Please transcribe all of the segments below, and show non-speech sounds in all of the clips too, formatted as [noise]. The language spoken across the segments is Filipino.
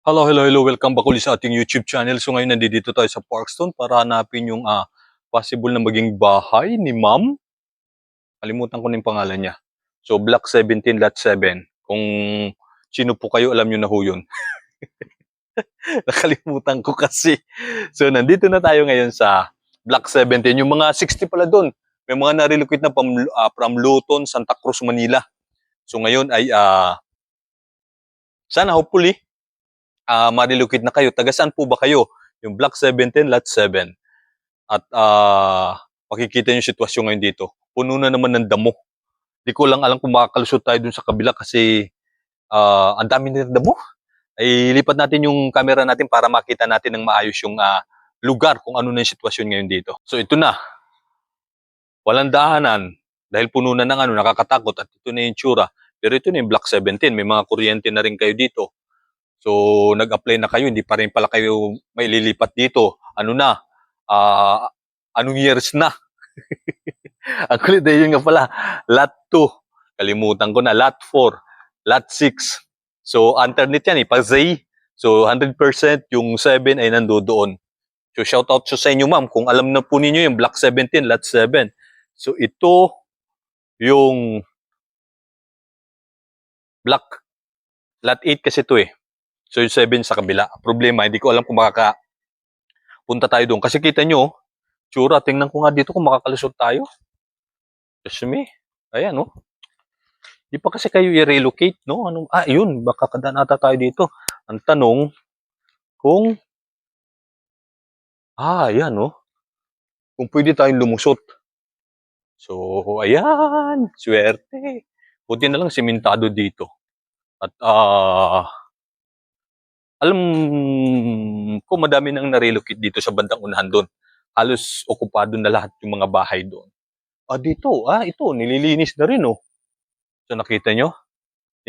Hello, hello, hello. Welcome back ulit sa ating YouTube channel. So ngayon nandito tayo sa Parkstone para hanapin yung ah, possible na maging bahay ni Ma'am. Kalimutan ko na yung pangalan niya. So Block 17 Lot 7. Kung sino po kayo, alam nyo na ho yun. [laughs] Nakalimutan ko kasi. So nandito na tayo ngayon sa Block 17. Yung mga 60 pala doon. May mga na-relocate na from, ah, from Luton, Santa Cruz, Manila. So ngayon ay ah, sana hopefully ah ma-relocate na kayo. Taga saan po ba kayo? Yung Block 17, Lot 7. At ah makikita yung sitwasyon ngayon dito. Puno na naman ng damo. Di ko lang alam kung makakalusot tayo dun sa kabila kasi ah ang dami na damo. Ay lipat natin yung camera natin para makita natin ng maayos yung ah, lugar kung ano na yung sitwasyon ngayon dito. So ito na. Walang daanan dahil puno na ng ano, nakakatakot at ito na yung tsura. Pero ito na yung Block 17. May mga kuryente na rin kayo dito. So, nag-apply na kayo, hindi pa rin pala kayo may lilipat dito. Ano na? Ah, anong years na? [laughs] Ang kulit na yun nga pala. Lot 2. Kalimutan ko na. Lot 4. Lot 6. So, alternate yan eh. Pag Z, so 100% yung 7 ay nandoon. So, shout out sa inyo ma'am. Kung alam na po ninyo yung Block 17, Lot 7. So, ito yung Block Lot 8 kasi ito eh. So yung 7 sa kabila. Problema, hindi ko alam kung makaka punta tayo doon. Kasi kita nyo, tsura, tingnan ko nga dito kung makakalusot tayo. Just me. Ayan, no? Di pa kasi kayo i-relocate, no? Anong, ah, yun, baka ata tayo dito. Ang tanong, kung, ah, ayan, no? Kung pwede tayong lumusot. So, ayan, swerte. Buti na lang simentado dito. At, ah, alam ko madami nang na-relocate dito sa bandang unahan doon. Halos okupado na lahat yung mga bahay doon. Ah, dito, ah, ito, nililinis na rin, oh. So, nakita nyo?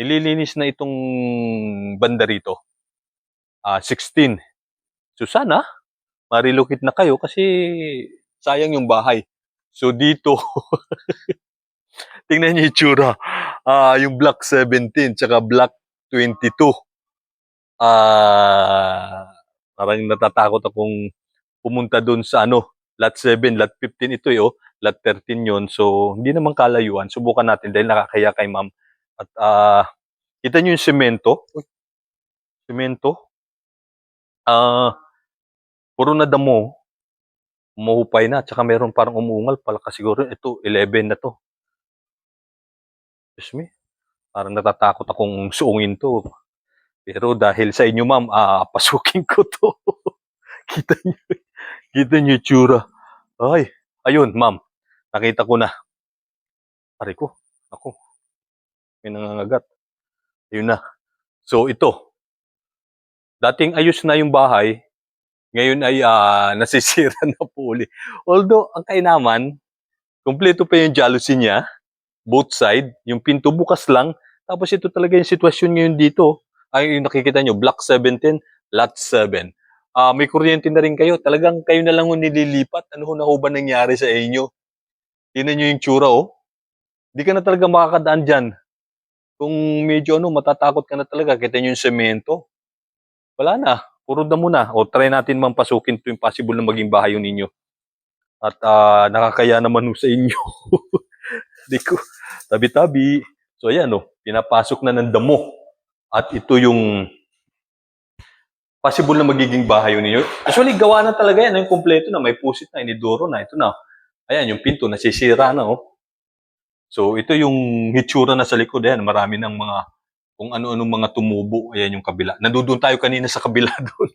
Nililinis na itong banda rito. Ah, 16. So, sana, ma-relocate na kayo kasi sayang yung bahay. So, dito, [laughs] tingnan niyo yung tsura. Ah, yung block 17 tsaka block 22 ah parang natatakot akong pumunta doon sa ano, lot 7, lot 15 ito eh, oh. lot 13 yon So, hindi naman kalayuan. Subukan natin dahil nakakaya kay ma'am. At ah kita niyo yung semento. Semento. Ah, puro na damo. Mahupay na. Tsaka meron parang umuungal. Pala siguro ito, 11 na to. Excuse me. Parang natatakot akong suungin to. Pero dahil sa inyo, ma'am, ah, pasukin ko to. [laughs] kita niyo, kita niyo tsura. Ay, ayun, ma'am. Nakita ko na. Pare ko, ako. May nangangagat. Ayun na. So, ito. Dating ayos na yung bahay. Ngayon ay ah, [laughs] nasisira na po uli. Although, ang kainaman, kumpleto pa yung jealousy niya. Both side. Yung pinto bukas lang. Tapos ito talaga yung sitwasyon ngayon dito ay yung nakikita nyo, Block 17, Lot 7. Ah, may kuryente na rin kayo. Talagang kayo na lang ho nililipat. Ano ho na ho ba nangyari sa inyo? Tingnan nyo yung tsura, oh. Hindi ka na talaga makakadaan dyan. Kung medyo ano, matatakot ka na talaga. Kita nyo yung semento. Wala na. Puro damo na. O try natin man pasukin to yung possible na maging bahay yung ninyo. At ah, nakakaya naman ho sa inyo. [laughs] Di ko. Tabi-tabi. So ayan, oh. Pinapasok na ng damo. At ito yung possible na magiging bahay ninyo. Actually, gawa na talaga yan. Yung kompleto na. May pusit na, inidoro na. Ito na. Ayan, yung pinto, nasisira na. Oh. So, ito yung hitsura na sa likod. Ayan, marami ng mga kung ano-ano mga tumubo. Ayan yung kabila. Nandun tayo kanina sa kabila [laughs] doon.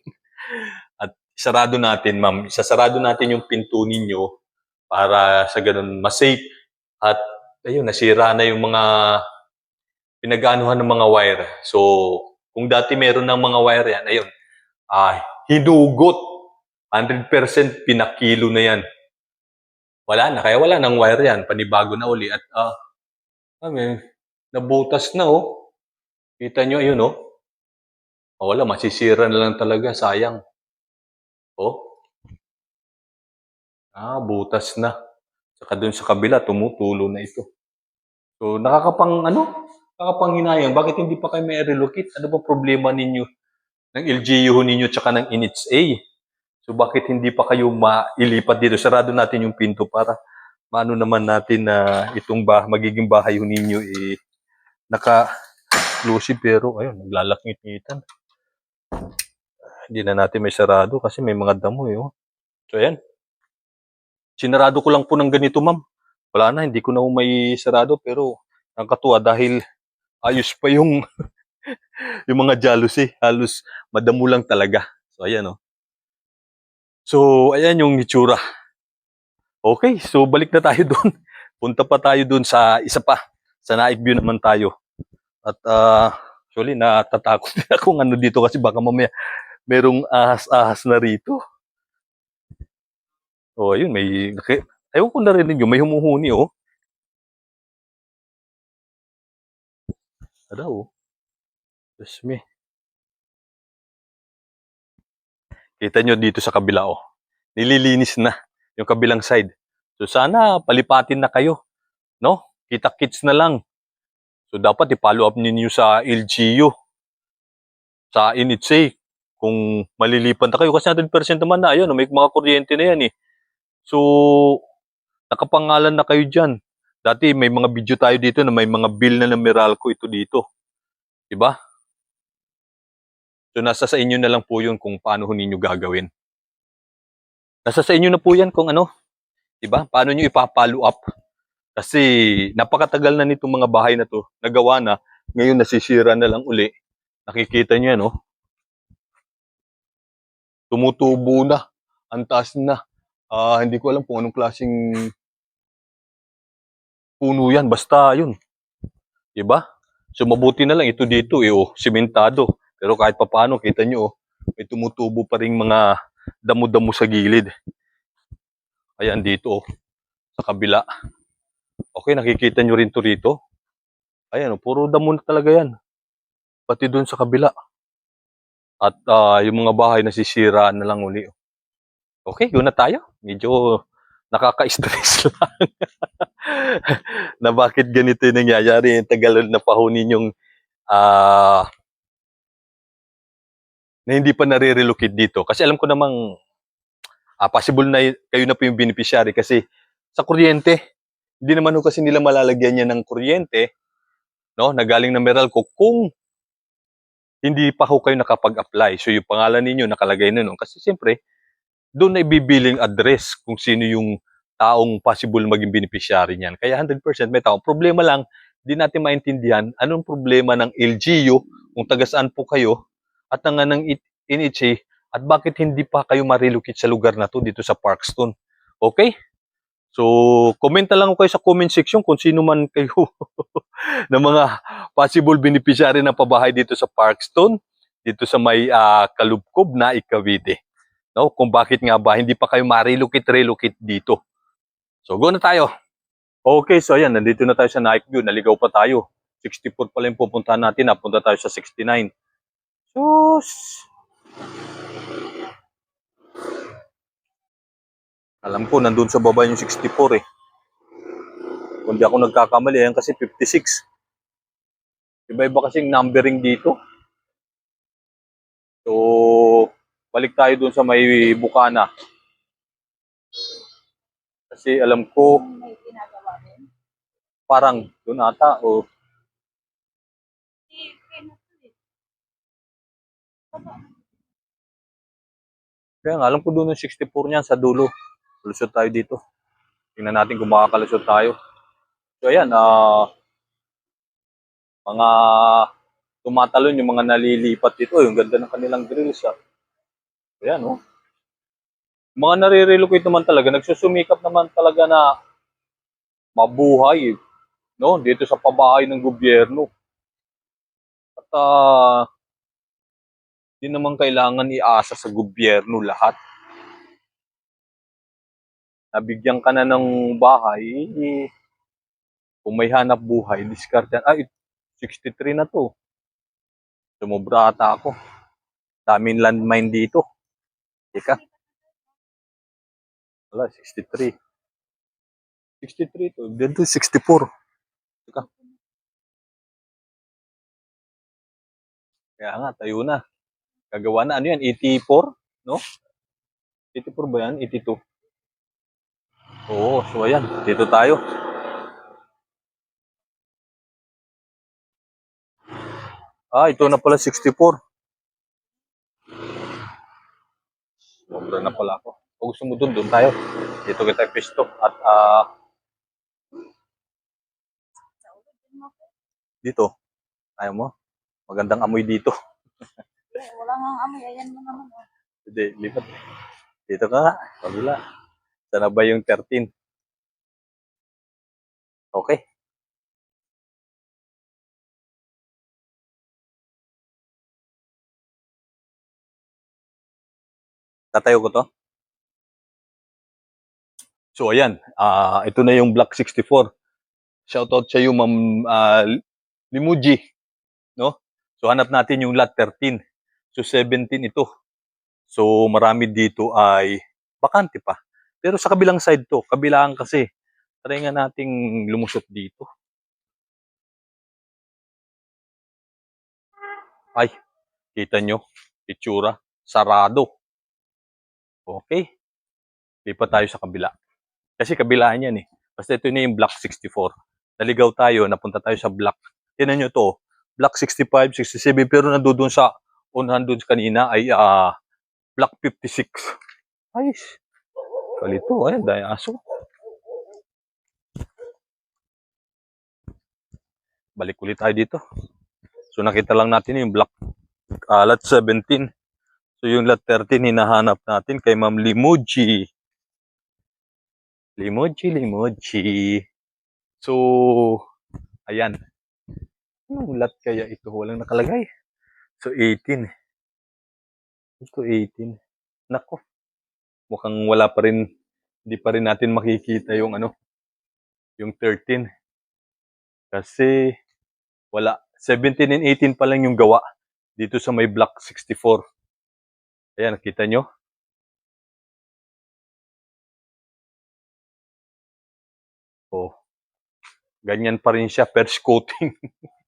At sarado natin, ma'am. Isasarado natin yung pinto ninyo para sa ganun masafe. At ayun, nasira na yung mga pinag-anuhan ng mga wire. So, kung dati meron ng mga wire yan, ayun, ah, hinugot. 100% pinakilo na yan. Wala na, kaya wala nang wire yan. Panibago na uli. At, ah, ah may, nabutas na, oh. Kita nyo, ayun, oh. Oh, wala, masisira na lang talaga. Sayang. Oh. Ah, butas na. Saka dun sa kabila, tumutulo na ito. So, nakakapang, ano, nakakapanghinayang. Bakit hindi pa kayo may relocate? Ano ba problema ninyo? ng LGU ninyo tsaka ng NHA. So bakit hindi pa kayo mailipat dito? Sarado natin yung pinto para maano naman natin na itong bah magiging bahay ninyo eh naka-closive pero ayun, naglalakit-ngitan. Hindi na natin may sarado kasi may mga damo eh. oh. So ayan. Sinarado ko lang po ng ganito ma'am. Wala na, hindi ko na may sarado pero nakakatuwa dahil ayos pa yung [laughs] yung mga jealousy. Halos madamo lang talaga. So ayan oh. So ayan yung itsura. Okay, so balik na tayo [laughs] doon. Punta pa tayo doon sa isa pa. Sa night view naman tayo. At ah, actually natatakot [laughs] din akong ano dito kasi baka mamaya merong ahas-ahas na rito. Oh, ayun, may Ewan ko narinig yun, may humuhuni oh. Ada oh. Diyos. Kita nyo dito sa kabila oh. Nililinis na yung kabilang side. So sana palipatin na kayo. No? Kita-kits na lang. So dapat i-follow up ninyo sa LGU. Sa NHA. Kung malilipan na kayo. Kasi 100% naman na. Ayun, may mga kuryente na yan eh. So, nakapangalan na kayo dyan. Dati may mga video tayo dito na may mga bill na ng Meralco ito dito. Diba? So, nasa sa inyo na lang po yun kung paano ninyo gagawin. Nasa sa inyo na po yan kung ano. Diba? Paano nyo ipapalo up. Kasi napakatagal na nitong mga bahay na to. Nagawa na. Ngayon nasisira na lang uli. Nakikita nyo yan, oh. Tumutubo na. Ang taas na. Ah, hindi ko alam kung anong klaseng puno yan. Basta yun. Diba? So mabuti na lang ito dito eh, oh, simentado. Pero kahit papaano, kita nyo, oh, may tumutubo pa rin mga damo-damo sa gilid. Ayan dito, oh, sa kabila. Okay, nakikita nyo rin to rito. Ayan, oh, puro damo na talaga yan. Pati doon sa kabila. At ah, yung mga bahay nasisira na lang uli. oh. Okay, yun na tayo. Medyo nakaka-stress [laughs] lang. na bakit ganito yung nangyayari. Yung tagal na pahunin yung ah na hindi pa nare-relocate dito. Kasi alam ko namang ah, possible na kayo na po yung beneficiary kasi sa kuryente, hindi naman ho kasi nila malalagyan yan ng kuryente, no, na galing ng Meralco kung hindi pa ho kayo nakapag-apply. So yung pangalan ninyo nakalagay na nun. Kasi siyempre, doon na ibibiling address kung sino yung taong possible maging beneficiary niyan. Kaya 100% may tao. Problema lang, hindi natin maintindihan anong problema ng LGU kung taga saan po kayo at ng ng NHA at bakit hindi pa kayo ma-relocate sa lugar na to dito sa Parkstone. Okay? So, comment lang kayo sa comment section kung sino man kayo [laughs] ng mga possible beneficiary ng pabahay dito sa Parkstone, dito sa may ah, Kalubkob na Ikawite. No? Kung bakit nga ba hindi pa kayo ma-relocate-relocate dito. So, go na tayo. Okay, so ayan, nandito na tayo sa night view. Naligaw pa tayo. 64 pala yung pupuntahan natin. Napunta tayo sa 69. Sus! Alam ko, nandun sa baba yung 64 eh. Kung di ako nagkakamali, yan kasi 56. Iba-iba kasing numbering dito. So, balik tayo dun sa may Bukana. Kasi alam ko, parang doon ata o eh. kaya nga, alam ko doon yung 64 niyan sa dulo. Lusot tayo dito. Tingnan natin kung makakalusot tayo. So ayan, ah mga tumatalon yung mga nalilipat dito. Yung ganda ng kanilang grills. Ah. Ayan, oh. Mga nare-relocate naman talaga, nagsusumikap naman talaga na mabuhay, no? Dito sa pabahay ng gobyerno. At di naman kailangan iasa sa gobyerno lahat. Nabigyan ka na ng bahay, eh, kung may hanap buhay, discard yan. Ay, 63 na to. Sumobra ata ako. Daming landmine dito. Teka. Wala, 63. 63 to. Dito, 64. Teka. Kaya nga, tayo na. Gagawa na, ano yan, 84, no? 84 ba yan? 82. Oo, so ayan, dito tayo. Ah, ito na pala 64. Sobra na pala ako. Kung gusto mo dun, dun tayo. Dito kita pisto. At ah, mo. dito, ayaw mo. Magandang amoy dito. Eh, wala nga amoy. Ayan mo naman. Oh. Hindi, lipat. Dito ka nga, kabila. Sana ba yung 13? Okay. Tatayo ko to. So ayan, ah ito na yung Block 64. Shoutout sa iyo Ma'am ah, Limuji, no? So hanap natin yung lot 13. So 17 ito. So marami dito ay bakante pa. Pero sa kabilang side to, kabilaan kasi. Try nga nating lumusot dito. Ay, kita nyo, itsura, sarado. Okay. Lipat tayo sa kabila. Kasi kabilaan yan eh. Basta ito na yung block 64. Naligaw tayo, napunta tayo sa block. Tinan nyo to, block 65, 67, pero nandoon sa unahan doon kanina ay ah block 56. Ay, kalito, ay, dahil aso. Balik ulit tayo dito. So nakita lang natin yung block ah, lot 17. So yung lot 13 hinahanap natin kay Ma'am Limuji. Limuji, Limuji. So, ayan. Anong lot kaya ito? Walang nakalagay. So 18. Ito 18. Nako. Mukhang wala pa rin, hindi pa rin natin makikita yung ano, yung 13. Kasi wala. 17 and 18 pa lang yung gawa dito sa may block 64. Ayan, nakita nyo? Oh. Ganyan pa rin siya, first coating.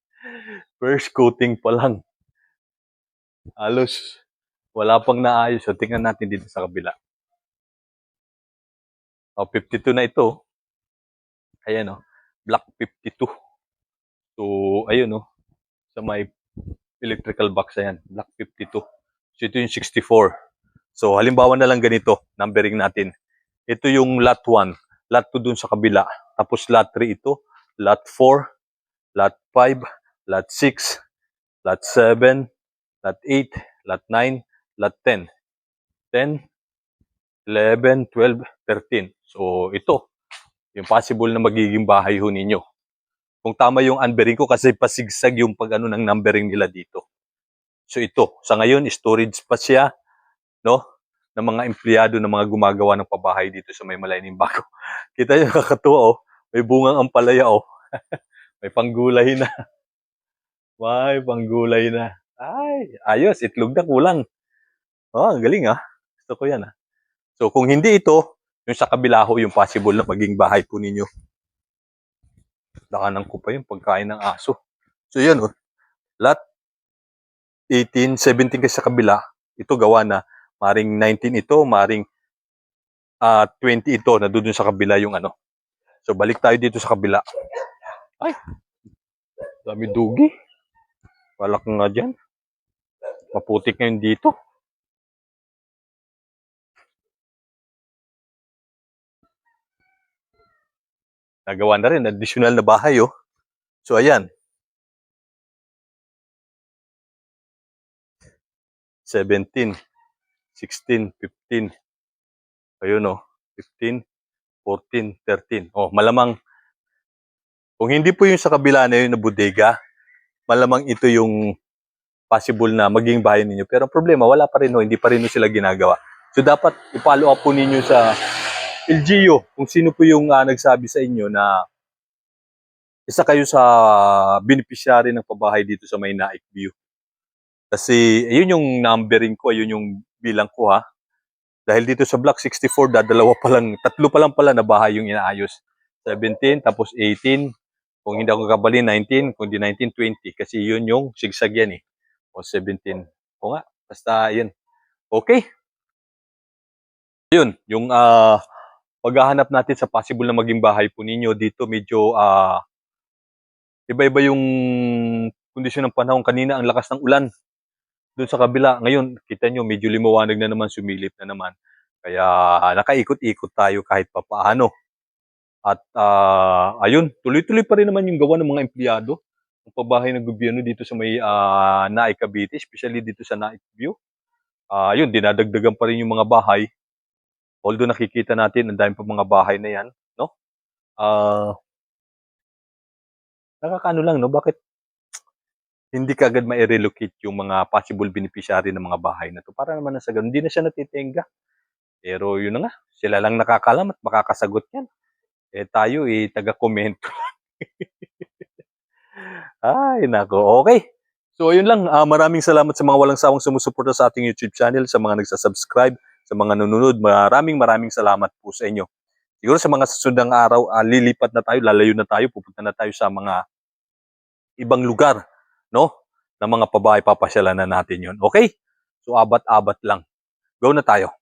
[laughs] first coating pa lang. Halos wala pang naayos. So, tingnan natin dito sa kabila. Oh, 52 na ito. Ayan oh. Block 52. So, ayun oh. Sa may electrical box ayan. Block 52. So, ito yung 64. So, halimbawa na lang ganito. Numbering natin. Ito yung lot 1. Lot 2 dun sa kabila. Tapos lot 3 ito. Lot 4. Lot 5. Lot 6. Lot 7. Lot 8. Lot 9. Lot 10. 10. 11, 12, 13. So, ito. Yung possible na magiging bahay ho ninyo. Kung tama yung unbearing ko kasi pasigsag yung pag ano ng numbering nila dito. So, ito. Sa ngayon, storage pa siya, no? ng mga empleyado ng mga gumagawa ng pabahay dito sa may Malayning Bago. [laughs] Kita nyo, kakatuwa, oh. May bungang ampalaya, oh. [laughs] may panggulay na. May panggulay na. Ay, ayos. Itlog na kulang. Oh, ang galing, ah. Gusto ko yan, ah. So, kung hindi ito, yung sa kabila ho, yung possible na maging bahay po ninyo. Dakanan ko pa yung pagkain ng aso. So, yun, oh. Lot 18, 17 kasi sa kabila, ito gawa na maring 19 ito, maring ah 20 ito, na doon sa kabila yung ano. So, balik tayo dito sa kabila. Ay, dami dugi. Walak nga dyan. Maputik ngayon dito. Nagawa na rin, additional na bahay, oh. So, ayan. 17, 16, 15. Ayun, oh. 15, 14, 13. Oh, malamang, kung hindi po yung sa kabila na yun na bodega, malamang ito yung possible na maging bahay ninyo. Pero ang problema, wala pa rin, oh, hindi pa rin oh sila ginagawa. So, dapat i-follow up po ninyo sa LGU, kung sino po yung ah, nagsabi sa inyo na isa kayo sa beneficiary ng pabahay dito sa may Naik View. Kasi yun yung numbering ko, yun yung bilang ko ha. Dahil dito sa block 64, dadalawa pa lang, tatlo pa lang pala na bahay yung inaayos. 17, tapos 18, kung hindi ako kabali, 19, kung di 19, 20. Kasi yun yung sigsag yan eh. O 17. O nga, Basta, yun. Okay. Yun, yung ah paghahanap natin sa possible na maging bahay po ninyo dito, medyo ah iba-iba yung kondisyon ng panahon. Kanina, ang lakas ng ulan. Doon sa kabila, ngayon, kita nyo, medyo limawanag na naman, sumilip na naman. Kaya ah, nakaikot-ikot tayo kahit papaano. At ah, ayun, tuloy-tuloy pa rin naman yung gawa ng mga empleyado ng pabahay ng gobyerno dito sa may uh, Naik Cavite, especially dito sa Naik View. Ah, ayun, dinadagdagan pa rin yung mga bahay. Although nakikita natin, ang dami pa mga bahay na yan, no? Ah, nakakaano lang, no? Bakit hindi kagad ma-relocate yung mga possible beneficiary ng mga bahay na to? Para naman na sa ganun, hindi na siya natitenga. Pero yun na nga, sila lang nakakalam at makakasagot yan. Eh tayo, eh, taga-komento. [laughs] Ay, nako. Okay. So, ayun lang. Ah, maraming salamat sa mga walang sawang sumusuporta sa ating YouTube channel, sa mga nagsasubscribe, sa mga nanonood. Maraming maraming salamat po sa inyo. Siguro sa mga susunod araw, ah, lilipat na tayo, lalayo na tayo, pupunta na tayo sa mga ibang lugar, no? Na mga pabahay, papasyalan na natin yun. Okay? So, abat-abat lang. Go na tayo.